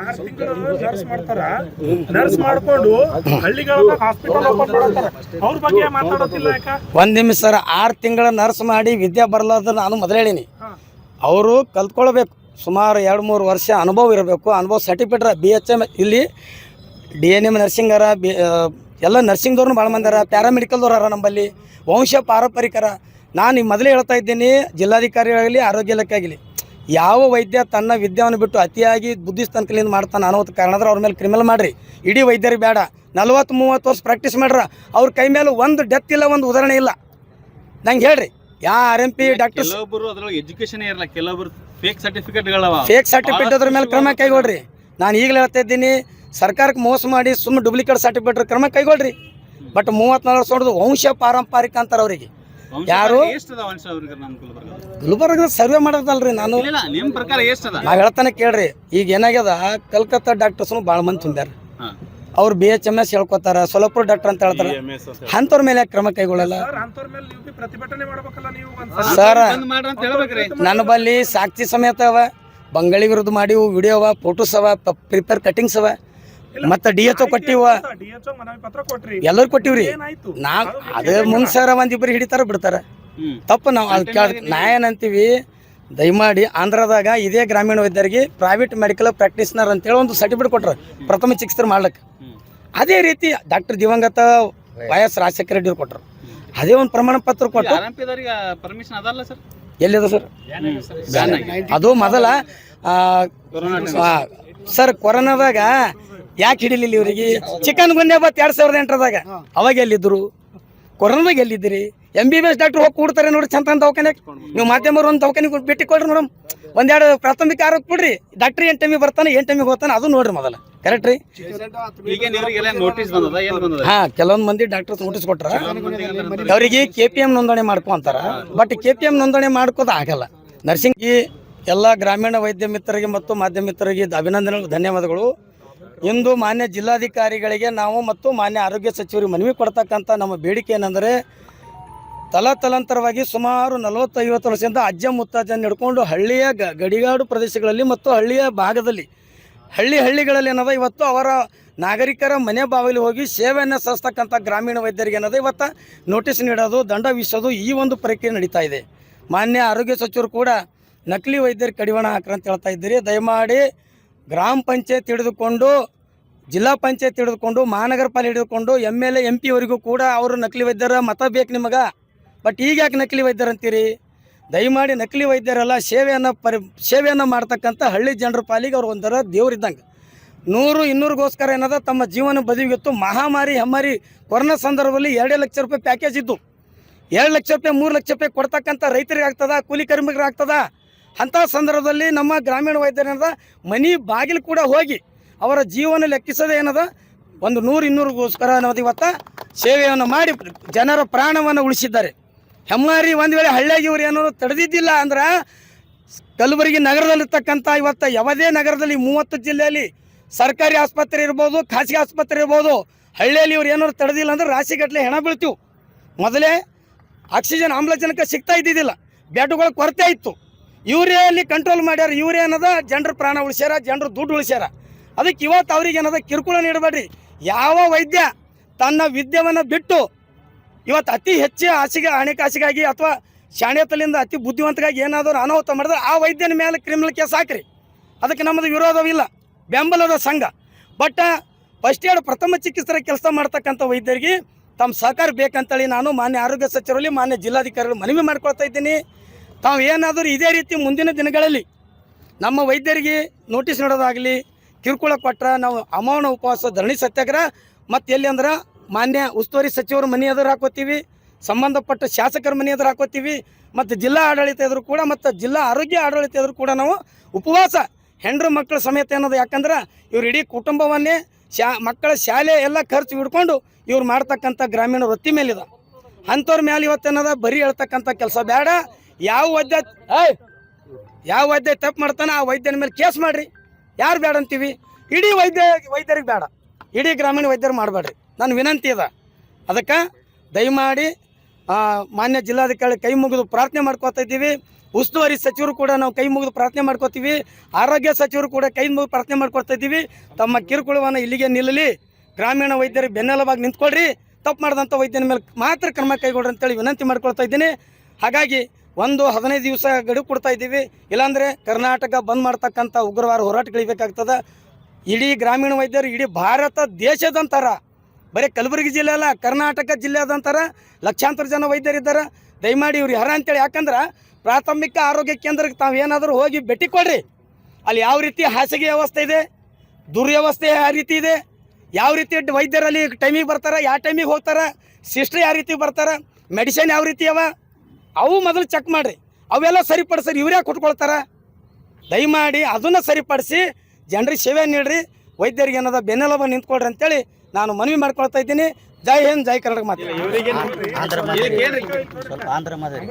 ಆರು ತಿಂಗಳು ನರ್ಸ್ ಮಾಡ್ತಾರ. ನರ್ಸ್ ಮಾಡ್ಕೊಂಡು ಹಾಸ್ಪಿಟಲ್ ಓಪನ್ ಅವ್ರ ಬಗ್ಗೆ ಮಾತಾಡೋದಿಲ್ಲ ಯಾಕ? ಒಂದು ನಿಮಿಷ ಸರ್ ಆರು ತಿಂಗಳ ನರ್ಸ್ ಮಾಡಿ ವಿದ್ಯೆ ಬರಲಾರ್ದು ನಾನು ಮೊದಲು ಹೇಳಿನಿ. ಅವರು ಕಲ್ತ್ಕೊಳ್ಬೇಕು. ಸುಮಾರು ಎರಡು ಮೂರು ವರ್ಷ ಅನುಭವ ಇರಬೇಕು. ಅನುಭವ ಸರ್ಟಿಫಿಕೇಟ್ ಬಿ ಎಚ್ ಎಂ ಇಲ್ಲಿ ಡಿ ಎನ್ ಎಂ ನರ್ಸಿಂಗರ ಬಿ ಎಲ್ಲ ನರ್ಸಿಂಗ್ದವ್ರನ್ನ ಭಾಳ ಮಂದಿ ಅರ. ಪ್ಯಾರಾಮೆಡಿಕಲ್ದವ್ರು ನಮ್ಮಲ್ಲಿ ವಂಶ ಪಾರಂಪರಿಕರ ನಾನು ಈ ಮೊದಲೇ ಹೇಳ್ತಾ ಇದ್ದೀನಿ ಜಿಲ್ಲಾಧಿಕಾರಿಗಳಾಗಲಿ ಆರೋಗ್ಯ ಇಲಾಖೆ ಆಗಲಿ ಯಾವ ವೈದ್ಯ ತನ್ನ ವಿದ್ಯೆಯನ್ನು ಬಿಟ್ಟು ಅತಿಯಾಗಿ ಬುದ್ಧಿಸ್ತನಕಲಿಂದ ಮಾಡ್ತಾನೆ ಅನ್ನೋದು ಕಾರಣದ್ರೆ ಅವ್ರ ಮೇಲೆ ಕ್ರಿಮಿನಲ್ ಮಾಡಿರಿ. ಇಡೀ ವೈದ್ಯರಿಗೆ ಬೇಡ. ನಲ್ವತ್ತು ಮೂವತ್ತು ವರ್ಷ ಪ್ರಾಕ್ಟೀಸ್ ಮಾಡ್ರ. ಅವ್ರ ಕೈ ಮೇಲೆ ಒಂದು ಡೆತ್ ಇಲ್ಲ ಒಂದು ಉದಾಹರಣೆ ಇಲ್ಲ. ನಂಗೆ ಹೇಳ್ರಿ. ಯಾ R M P doctor education ಇರಲ್ಲ. ಫೇಕ್ ಸರ್ಟಿಫಿಕೇಟ್ಗಳವ ಫೇಕ್ ಸರ್ಟಿಫಿಕೇಟ್ ಅದ್ರ ಮೇಲೆ ಕ್ರಮ ಕೈಗೊಳ್ರಿ. ನಾನು ಈಗಲೇ ಹೇಳ್ತಾ ಇದ್ದೀನಿ ಸರ್ಕಾರಕ್ಕೆ ಮೋಸ ಮಾಡಿ ಸುಮ್ಮನೆ ಡೂಪ್ಲಿಕೇಟ್ ಸರ್ಟಿಫಿಕೇಟ್ ಕ್ರಮ ಕೈಗೊಳ್ರಿ. ಬಟ್ ಮೂವತ್ತ್ನಾಲ್ಕು ಹೊಡೆದು ವಂಶ ಪಾರಂಪರಿಕ ಅಂತಾರೆ ಅವರಿಗೆ. ಯಾರು? ಗುಲ್ಬರ್ಗ ಗುಲ್ಬರ್ಗ ಸರ್ವೆ ಮಾಡದಲ್ರಿ ನಾನು. ಇಲ್ಲ ನಿಮ್ ಪ್ರಕಾರ ಎಷ್ಟದ ನಾವು ಹೇಳ್ತಾನೆ ಕೇಳ್ರಿ ಈಗ ಏನಾಗ್ಯದ ಕಲ್ಕತ್ತಾ ಡಾಕ್ಟರ್ಸ್ ಭಾಳ ಮಂದಿ ತುಂಬ್ಯಾರ. ಅವ್ರು ಬಿ ಎಚ್ ಎಂ ಎಸ್ ಹೇಳ್ಕೊತಾರ ಸೊಲಪುರ ಡಾಕ್ಟರ್ ಅಂತ ಹೇಳ್ತಾರ. ಅಂಥವ್ರ ಮೇಲೆ ಯಾಕ್ ಕ್ರಮ ಕೈಗೊಳ್ಳಲ್ಲ? ಸರ್ ಅಂತವ್ರ ಮೇಲೆ ನೀವು ಪ್ರತಿಭಟನೆ ಮಾಡ್ಬೇಕಲ್ಲ ನೀವು ಒಂದ್ಸಲ? ಸರ್ ಬಂದ್ ಮಾಡ್ರಿ ಅಂತ ಹೇಳ್ಬೇಕ್ರಿ. ನನ್ನ ಬಲ್ಲಿ ಸಾಕ್ಷಿ ಸಮೇತ ಅವ ಬಂಗಾಳಿ ವಿರುದ್ಧ ಮಾಡಿವು ವಿಡಿಯೋ ಅವ ಫೋಟೋಸ್ ಅವ ಪ್ರಿಪೇರ್ ಕಟಿಂಗ್ಸ್ ಅವ. ಮತ್ತೆ ಡಿ ಎಚ್ ಒ ಕೊಟ್ಟಿವ ಎಲ್ಲರೂ ಕೊಟ್ಟಿವ್ರಿ. ಏನಾಯ್ತು? ನಾ ಅದೇ ಮಂದಿ ಒಂದಿಬ್ರು ಹಿಡಿತಾರ ಬಿಡ್ತಾರ. ತಪ್ಪು ನಾವು ಅದು ಕೇಳ ನಾ ಏನಂತೀವಿ ದಯಮಾಡಿ ಆಂಧ್ರದಾಗ ಇದೇ ಗ್ರಾಮೀಣ ವೈದ್ಯರಿಗೆ ಪ್ರೈವೇಟ್ ಮೆಡಿಕಲ್ ಪ್ರಾಕ್ಟೀಸ್ನರ್ ಅಂತೇಳಿ ಒಂದು ಸರ್ಟಿಫಿಕೇಟ್ ಕೊಟ್ರು. ಪ್ರಥಮ ಚಿಕಿತ್ಸೆ ಮಾಡ್ಲಿಕ್ಕೆ. ಅದೇ ರೀತಿ ಡಾಕ್ಟರ್ ದಿವಂಗತ ವೈ ಎಸ್ ರಾಜಶೇಖರ ರೆಡ್ಡಿ ಕೊಟ್ರು. ಅದೇ ಒಂದು ಪ್ರಮಾಣ ಪತ್ರ ಕೊಟ್ಟರು ಎಲ್ಲಿದೆ ಸರ್? ಅದು ಮೊದಲ ಸರ್ ಕೊರೋನಾದಾಗ ಯಾಕೆ ಹಿಡಿಲಿಲ್ಲ ಇವರಿಗೆ? ಚಿಕನ್ ಗುನ್ನೆ ಬತ್ ಎರಡ್ ಸಾವಿರದ ಎಂಟರದಾಗ. ಅವಾಗ ಎಲ್ಲಿದ್ರು? ಕೊರೋನಾದಾಗ ಎಲ್ಲಿದ್ದೀರಿ? M B B S doctor ಹೋಗಿ ಕೂಡ್ತಾರೆ ನೋಡಿ ಚಂದ ದವಾಖಾನೆ ನೀವು ಮಾಧ್ಯಮರು ಒಂದು ದವಾಖಾನೆ ಬಿಟ್ಟು ಕೊಡ್ರಿ ಮೇಡಮ್ ಒಂದೆರಡು ಪ್ರಾಥಮಿಕ ಆರೋಗ್ಯ ಕೊಡ್ರಿ. ಡಾಕ್ಟರ್ ಏನು ಟೈಮಿಗೆ ಬರ್ತಾನೆ ಏನ್ ಟೈಮಿಗೆ ಹೋಗ್ತಾನೆ ಅದು ನೋಡ್ರಿ ಮೊದಲ. ಕರೆಕ್ಟ್ ರೀ? ಈಗ ಇವರಿಗೆಲ್ಲ ನೋಟಿಸ್ ಬಂದದ ಏನ್ ಬಂದದ? ಹಾ ಕೆಲವೊಂದು ಮಂದಿ ಡಾಕ್ಟರ್ಸ್ ನೋಟಿಸ್ ಕೊಟ್ರ. ಅವರಿಗೆ ಕೆ ಪಿ ಎಂ ನೋಂದಣಿ ಮಾಡ್ಕೊ ಅಂತಾರ. ಬಟ್ ಕೆ ಪಿ ಎಂ ನೋಂದಣಿ ಮಾಡ್ಕೋದು ಆಗಲ್ಲ. ನರ್ಸಿಂಗ್ ಎಲ್ಲ ಗ್ರಾಮೀಣ ವೈದ್ಯ ಮಿತ್ರರಿಗೆ ಮತ್ತು ಮಾಧ್ಯಮ ಮಿತ್ರರಿಗೆ ಅಭಿನಂದನೆಗಳು ಧನ್ಯವಾದಗಳು. ಇಂದು ಮಾನ್ಯ ಜಿಲ್ಲಾಧಿಕಾರಿಗಳಿಗೆ ನಾವು ಮತ್ತು ಮಾನ್ಯ ಆರೋಗ್ಯ ಸಚಿವರಿಗೆ ಮನವಿ ಕೊಡ್ತಕ್ಕಂಥ ನಮ್ಮ ಬೇಡಿಕೆ ಏನಂದರೆ ತಲತಲಾಂತರವಾಗಿ ಸುಮಾರು ನಲವತ್ತೈವತ್ತು ವರ್ಷದಿಂದ ಅಜ್ಜ ಮುತ್ತಾಜ ಹಿಡ್ಕೊಂಡು ಹಳ್ಳಿಯ ಗಡಿಗಾಡು ಪ್ರದೇಶಗಳಲ್ಲಿ ಮತ್ತು ಹಳ್ಳಿಯ ಭಾಗದಲ್ಲಿ, ಹಳ್ಳಿ ಹಳ್ಳಿಗಳಲ್ಲಿ ಏನದ, ಇವತ್ತು ಅವರ ನಾಗರಿಕರ ಮನೆ ಬಾವಿಲಿ ಹೋಗಿ ಸೇವೆಯನ್ನು ಸಲ್ಲಿಸ್ತಕ್ಕಂಥ ಗ್ರಾಮೀಣ ವೈದ್ಯರಿಗೆ ಏನದ, ಇವತ್ತು ನೋಟಿಸ್ ನೀಡೋದು, ದಂಡ ವಿಸೋದು ಈ ಒಂದು ಪ್ರಕ್ರಿಯೆ ನಡೀತಾ ಇದೆ. ಮಾನ್ಯ ಆರೋಗ್ಯ ಸಚಿವರು ಕೂಡ ನಕಲಿ ವೈದ್ಯರಿಗೆ ಕಡಿವಾಣ ಹಾಕ್ರಂತ ಹೇಳ್ತಾ ಇದ್ದೀರಿ. ದಯಮಾಡಿ ಗ್ರಾಮ ಪಂಚಾಯತ್ ಹಿಡಿದುಕೊಂಡು ಜಿಲ್ಲಾ ಪಂಚಾಯತ್ ಹಿಡಿದುಕೊಂಡು, ಮಹಾನಗರ ಪಾಲಿಕೆ ಹಿಡಿದುಕೊಂಡು ಎಂ ಎಲ್ ಎ ಎಂ ಪಿವರೆಗೂ ಕೂಡ ಅವರು ನಕಲಿ ವೈದ್ಯರ ಮತ ಬೇಕು ನಿಮಗೆ. ಬಟ್ ಈಗ ಯಾಕೆ ನಕಲಿ ವೈದ್ಯರಂತೀರಿ ದಯಮಾಡಿ ನಕಲಿ ವೈದ್ಯರೆಲ್ಲ ಸೇವೆಯನ್ನು ಪರಿ, ಸೇವೆಯನ್ನು ಮಾಡ್ತಕ್ಕಂಥ ಹಳ್ಳಿ ಜನರ ಪಾಲಿಗೆ ಅವ್ರು ಒಂಥರ ದೇವರಿದ್ದಂಗೆ ನೂರು, ಇನ್ನೂರಿಗೋಸ್ಕರ ಏನದ, ತಮ್ಮ ಜೀವನ ಬದುಕಿತ್ತು ಮಹಾಮಾರಿ, ಹೆಮ್ಮಾರಿ, ಕೊರೋನಾ ಸಂದರ್ಭದಲ್ಲಿ ಎರಡೇ ಲಕ್ಷ ರೂಪಾಯಿ ಪ್ಯಾಕೇಜ್ ಇದ್ದು. ಎರಡು ಲಕ್ಷ ರೂಪಾಯಿ, ಮೂರು ಲಕ್ಷ ರೂಪಾಯಿ ಕೊಡ್ತಕ್ಕಂಥ ರೈತರಿಗೆ ಆಗ್ತದ, ಕೂಲಿ ಕಾರ್ಮಿಕರಿಗೆ ಆಗ್ತದ. ಅಂಥ ಸಂದರ್ಭದಲ್ಲಿ ನಮ್ಮ ಗ್ರಾಮೀಣ ವೈದ್ಯರೇನದ ಮನೆ ಬಾಗಿಲು ಕೂಡ ಹೋಗಿ ಅವರ ಜೀವನ ಲೆಕ್ಕಿಸದೆ ಏನದ? ಒಂದು ನೂರು ಇನ್ನೂರಿಗೋಸ್ಕರ ಅನ್ನೋದು ಇವತ್ತು ಸೇವೆಯನ್ನು ಮಾಡಿ ಜನರ ಪ್ರಾಣವನ್ನು ಉಳಿಸಿದ್ದಾರೆ. ಹೆಮ್ಮಾರಿ ಒಂದು ವೇಳೆ ಹಳ್ಳಿಯಾಗಿ ಇವ್ರು ಏನೋ ತಡೆದಿದ್ದಿಲ್ಲ ಅಂದ್ರೆ ಕಲಬುರಗಿ ನಗರದಲ್ಲಿರ್ತಕ್ಕಂಥ ಇವತ್ತು ಯಾವುದೇ ನಗರದಲ್ಲಿ ಮೂವತ್ತು ಜಿಲ್ಲೆಯಲ್ಲಿ ಸರ್ಕಾರಿ ಆಸ್ಪತ್ರೆ ಇರ್ಬೋದು, ಖಾಸಗಿ ಆಸ್ಪತ್ರೆ ಇರ್ಬೋದು, ಹಳ್ಳಿಯಲ್ಲಿ ಇವ್ರು ಏನಾದ್ರು ತಡೆದಿಲ್ಲ ಅಂದ್ರೆ ರಾಶಿಗಟ್ಟಲೆ ಹೆಣ ಬೀಳ್ತೀವಿ. ಮೊದಲೇ ಆಕ್ಸಿಜನ್ ಆಮ್ಲಜನಕ ಸಿಗ್ತಾ ಇದ್ದಿದ್ದಿಲ್ಲ. ಬೆಡ್ಗಳ ಕೊರತೆ ಇತ್ತು. ಇವರೇ ಅಲ್ಲಿ ಕಂಟ್ರೋಲ್ ಮಾಡ್ಯಾರ, ಇವರೇ ಜನರ ಪ್ರಾಣ ಉಳಿಸ್ಯಾರ, ಜನರು ದುಡ್ಡು ಉಳಿಸ್ಯಾರ. ಅದಕ್ಕೆ ಇವತ್ತು ಅವ್ರಿಗೆ ಏನದ ಕಿರುಕುಳ ನೀಡಬೇಡ್ರಿ. ಯಾವ ವೈದ್ಯ ತನ್ನ ವಿದ್ಯವನ್ನು ಬಿಟ್ಟು ಇವತ್ತು ಅತಿ ಹೆಚ್ಚು ಹಾಸಿಗೆ ಹಣಕಾಸಿಗಾಗಿ ಅಥವಾ ಶಾಣ್ಯತಲಿಂದ ಅತಿ ಬುದ್ಧಿವಂತಗಾಗಿ ಏನಾದರೂ ಅನಾಹುತ ಮಾಡಿದ್ರೆ ಆ ವೈದ್ಯನ ಮೇಲೆ ಕ್ರಿಮಿನಲ್ ಕೇಸ್ ಹಾಕ್ರಿ. ಅದಕ್ಕೆ ನಮ್ಮದು ವಿರೋಧವಿಲ್ಲ ಬೆಂಬಲದ ಸಂಘ. ಬಟ್ ಫಸ್ಟ್ ಏಡ್ ಪ್ರಥಮ ಚಿಕಿತ್ಸೆ ಕೆಲಸ ಮಾಡ್ತಕ್ಕಂಥ ವೈದ್ಯರಿಗೆ ತಮ್ಮ ಸಹಕಾರ ಬೇಕಂತೇಳಿ ನಾನು ಮಾನ್ಯ ಆರೋಗ್ಯ ಸಚಿವರಲ್ಲಿ, ಮಾನ್ಯ ಜಿಲ್ಲಾಧಿಕಾರಿಗಳು ಮನವಿ ಮಾಡ್ಕೊಳ್ತಾ ಇದ್ದೀನಿ. ತಾವು ಏನಾದರೂ ಇದೇ ರೀತಿ ಮುಂದಿನ ದಿನಗಳಲ್ಲಿ ನಮ್ಮ ವೈದ್ಯರಿಗೆ ನೋಟಿಸ್ ನೀಡೋದಾಗಲಿ ಕಿರುಕುಳ ಕೊಟ್ರೆ ನಾವು ಅಮೌನ ಉಪವಾಸ ಧರಣಿ ಸತ್ಯಾಗ್ರಹ. ಮತ್ತು ಎಲ್ಲಿ ಅಂದ್ರೆ ಮಾನ್ಯ ಉಸ್ತುವಾರಿ ಸಚಿವರ ಮನೆ ಎದುರು ಹಾಕೋತೀವಿ, ಸಂಬಂಧಪಟ್ಟ ಶಾಸಕರ ಮನೆ ಎದುರು ಹಾಕೋತೀವಿ, ಮತ್ತು ಜಿಲ್ಲಾ ಆಡಳಿತ ಎದುರು ಕೂಡ, ಮತ್ತು ಜಿಲ್ಲಾ ಆರೋಗ್ಯ ಆಡಳಿತ ಎದುರು ಕೂಡ ನಾವು ಉಪವಾಸ. ಹೆಂಡ್ರ ಮಕ್ಕಳ ಸಮೇತ ಏನದು ಯಾಕಂದ್ರೆ ಇವ್ರು ಇಡೀ ಕುಟುಂಬವನ್ನೇ ಶಾ, ಮಕ್ಕಳ ಶಾಲೆ ಎಲ್ಲ ಖರ್ಚು ಹಿಡ್ಕೊಂಡು ಇವ್ರು ಮಾಡ್ತಕ್ಕಂಥ ಗ್ರಾಮೀಣ ವೃತ್ತಿ ಮೇಲಿದೆ. ಅಂಥವ್ರ ಮೇಲೆ ಇವತ್ತೇನದ ಬರೀ ಹೇಳ್ತಕ್ಕಂಥ ಕೆಲಸ ಬೇಡ ಯಾವ ವೈದ್ಯ ಯಾವ ವೈದ್ಯ ತಪ್ಪು ಮಾಡ್ತಾನೆ ಆ ವೈದ್ಯನ ಮೇಲೆ ಕೇಸ್ ಮಾಡ್ರಿ. ಯಾರು ಬೇಡ ಅಂತೀವಿ? ಇಡೀ ವೈದ್ಯ ವೈದ್ಯರಿಗೆ ಬೇಡ. ಇಡೀ ಗ್ರಾಮೀಣ ವೈದ್ಯರು ಮಾಡಬೇಡ್ರಿ. ನನ್ನ ವಿನಂತಿ ಇದೆ ಅದಕ್ಕೆ ದಯಮಾಡಿ ಮಾನ್ಯ ಜಿಲ್ಲಾಧಿಕಾರಿ ಕೈ ಮುಗಿದು ಪ್ರಾರ್ಥನೆ ಮಾಡ್ಕೊತಾ ಇದ್ದೀವಿ. ಉಸ್ತುವಾರಿ ಸಚಿವರು ಕೂಡ ನಾವು ಕೈ ಮುಗಿದು ಪ್ರಾರ್ಥನೆ ಮಾಡ್ಕೋತೀವಿ. ಆರೋಗ್ಯ ಸಚಿವರು ಕೂಡ ಕೈ ಮುಗಿದು ಪ್ರಾರ್ಥನೆ ಮಾಡ್ಕೊಳ್ತಾ ಇದ್ದೀವಿ. ತಮ್ಮ ಕಿರುಕುಳವನ್ನು ಇಲ್ಲಿಗೆ ನಿಲ್ಲಲಿ. ಗ್ರಾಮೀಣ ವೈದ್ಯರು ಬೆನ್ನೆಲುಬಾಗಿ ನಿಂತ್ಕೊಳ್ರಿ. ತಪ್ಪು ಮಾಡಿದಂಥ ವೈದ್ಯನ ಮೇಲೆ ಮಾತ್ರ ಕ್ರಮ ಕೈಗೊಳ್ರಿ ಅಂತೇಳಿ ವಿನಂತಿ ಮಾಡ್ಕೊಳ್ತಾ ಇದ್ದೀನಿ. ಹಾಗಾಗಿ ಒಂದು ಹದಿನೈದು ದಿವಸ ಗಡುವು ಕೊಡ್ತಾ ಇದ್ದೀವಿ. ಇಲ್ಲಾಂದರೆ ಕರ್ನಾಟಕ ಬಂದ್ ಮಾಡ್ತಕ್ಕಂಥ ಉಗ್ರವಾರ ಹೋರಾಟಗಳಿಬೇಕಾಗ್ತದೆ ಇಡೀ ಗ್ರಾಮೀಣ ವೈದ್ಯರು, ಇಡೀ ಭಾರತ ದೇಶದಂತಾರ, ಬರೀ ಕಲಬುರಗಿ ಜಿಲ್ಲೆ ಅಲ್ಲ, ಕರ್ನಾಟಕ ಜಿಲ್ಲೆದಂತಾರ ಲಕ್ಷಾಂತರ ಜನ ವೈದ್ಯರಿದ್ದಾರೆ. ದಯಮಾಡಿ ಇವ್ರು ಯಾರ ಅಂತೇಳಿ, ಯಾಕಂದ್ರೆ ಪ್ರಾಥಮಿಕ ಆರೋಗ್ಯ ಕೇಂದ್ರಕ್ಕೆ ತಾವು ಏನಾದರೂ ಹೋಗಿ ಭೇಟಿ ಕೊಡ್ರಿ. ಅಲ್ಲಿ ಯಾವ ರೀತಿ ಹಾಸಿಗೆ ವ್ಯವಸ್ಥೆ ಇದೆ, ದುರ್ವ್ಯವಸ್ಥೆ ಯಾವ ರೀತಿ ಇದೆ, ಯಾವ ರೀತಿ ವೈದ್ಯರಲ್ಲಿ ಟೈಮಿಗೆ ಬರ್ತಾರೆ, ಯಾವ ಟೈಮಿಗೆ ಹೋಗ್ತಾರೆ ಸಿಸ್ಟರ್ ಯಾವ ರೀತಿ ಬರ್ತಾರೆ ಮೆಡಿಸಿನ್ ಯಾವ ರೀತಿ ಅವ ಅವು ಮೊದಲು ಚೆಕ್ ಮಾಡಿರಿ. ಅವೆಲ್ಲ ಸರಿಪಡಿಸ್ರಿ ಇವರೇ ಕೊಟ್ಕೊಳ್ತಾರ. ದಯಮಾಡಿ ಅದನ್ನು ಸರಿಪಡಿಸಿ ಜನರಿಗೆ ಸೇವೆ ನೀಡ್ರಿ ವೈದ್ಯರಿಗೆ ಏನದ ಬೆನ್ನೆಲುಬ ನಿಂತ್ಕೊಳ್ರಿ ಅಂತೇಳಿ ನಾನು ಮನವಿ ಮಾಡ್ಕೊಳ್ತಾ ಇದ್ದೀನಿ. ಜೈ ಹಿಂದ್ ಜೈ ಕರ್ನಾಟಕ ಮಾತು. ಇಲ್ಲಿ ಕೇಳ್ರಿ. ಸ್ವಲ್ಪ ಆಂಧ್ರ ಮಾದರಿ